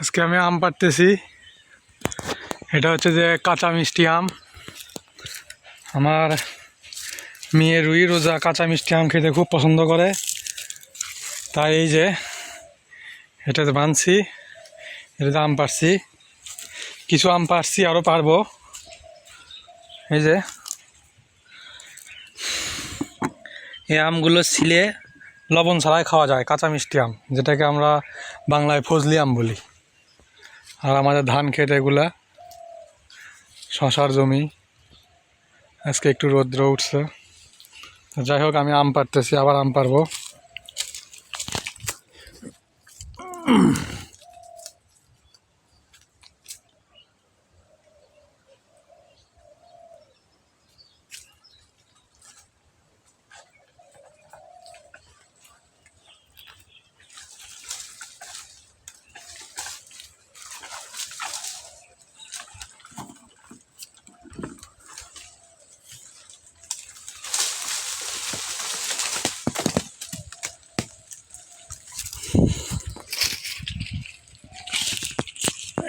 আজকে আমি আম পাড়তেছি। এটা হচ্ছে যে কাঁচা মিষ্টি আম। আমার মেয়ে রুই রোজা কাঁচা মিষ্টি আম খেতে খুব পছন্দ করে। তাই এই যে এটাতে বানছি এটাতে আম পারছি কিছু আম পারছি আরও পারব এই যে এই আমগুলো ছিলে লবণ ছাড়াই খাওয়া যায়, কাঁচা মিষ্টি আম, যেটাকে আমরা বাংলায় ফজলি আম বলি। আর আমাদের ধান খেত এগুলা, শশার জমি। আজকে একটু রৌদ্র উঠছে। যাই হোক, আমি আম পারতেছি আবার আম পারব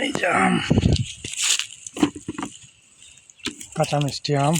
এই যে আম। কাঁচা মিষ্টি আম।